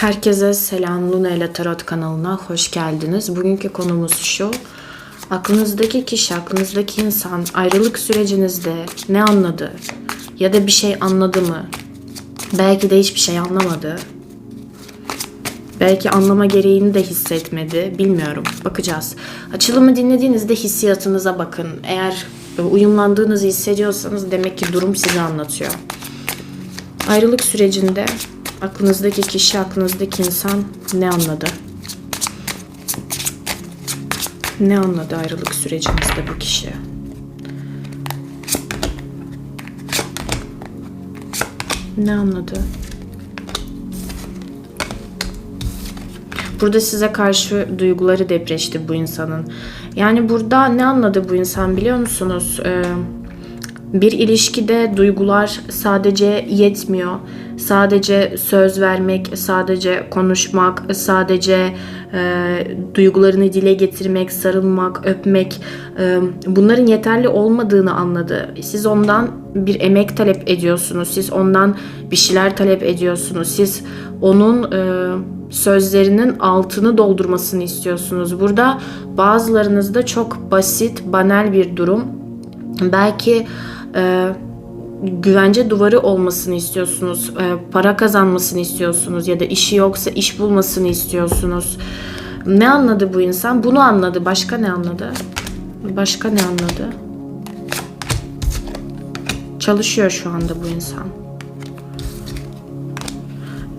Herkese selam Luna ile Tarot kanalına hoş geldiniz. Bugünkü konumuz şu. Aklınızdaki kişi, aklınızdaki insan ayrılık sürecinizde ne anladı? Ya da bir şey anladı mı? Belki de hiçbir şey anlamadı. Belki anlama gereğini de hissetmedi. Bilmiyorum. Bakacağız. Açılımı dinlediğinizde hissiyatınıza bakın. Eğer uyumlandığınızı hissediyorsanız demek ki durum size anlatıyor. Ayrılık sürecinde aklınızdaki kişi, aklınızdaki insan ne anladı? Ne anladı ayrılık sürecinizde bu kişi? Ne anladı? Burada size karşı duyguları depreşti bu insanın. Yani burada ne anladı bu insan biliyor musunuz? Ee, bir ilişkide duygular sadece yetmiyor. Sadece söz vermek, sadece konuşmak, sadece e, duygularını dile getirmek, sarılmak, öpmek e, bunların yeterli olmadığını anladı. Siz ondan bir emek talep ediyorsunuz. Siz ondan bir şeyler talep ediyorsunuz. Siz onun e, sözlerinin altını doldurmasını istiyorsunuz. Burada bazılarınızda çok basit, banal bir durum. Belki e, güvence duvarı olmasını istiyorsunuz. E, para kazanmasını istiyorsunuz ya da işi yoksa iş bulmasını istiyorsunuz. Ne anladı bu insan? Bunu anladı. Başka ne anladı? Başka ne anladı? Çalışıyor şu anda bu insan.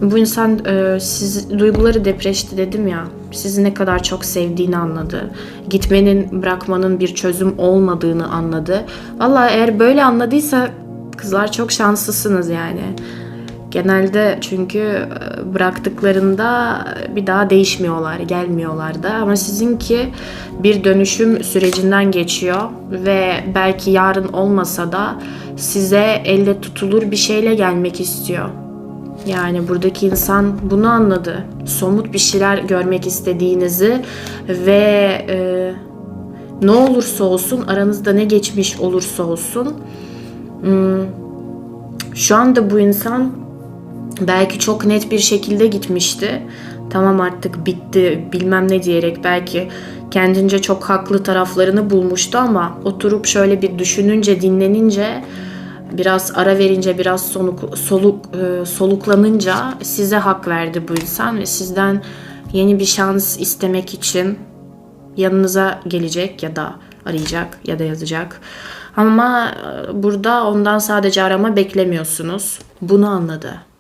Bu insan e, siz duyguları depreşti dedim ya. Sizi ne kadar çok sevdiğini anladı. Gitmenin, bırakmanın bir çözüm olmadığını anladı. Vallahi eğer böyle anladıysa kızlar çok şanslısınız yani. Genelde çünkü e, bıraktıklarında bir daha değişmiyorlar, gelmiyorlar da. Ama sizinki bir dönüşüm sürecinden geçiyor ve belki yarın olmasa da size elle tutulur bir şeyle gelmek istiyor. Yani buradaki insan bunu anladı. Somut bir şeyler görmek istediğinizi ve e, ne olursa olsun aranızda ne geçmiş olursa olsun hmm, şu anda bu insan belki çok net bir şekilde gitmişti. Tamam artık bitti bilmem ne diyerek belki kendince çok haklı taraflarını bulmuştu ama oturup şöyle bir düşününce dinlenince biraz ara verince biraz soluk, soluk e, soluklanınca size hak verdi bu insan ve sizden yeni bir şans istemek için yanınıza gelecek ya da arayacak ya da yazacak. Ama e, burada ondan sadece arama beklemiyorsunuz. Bunu anladı.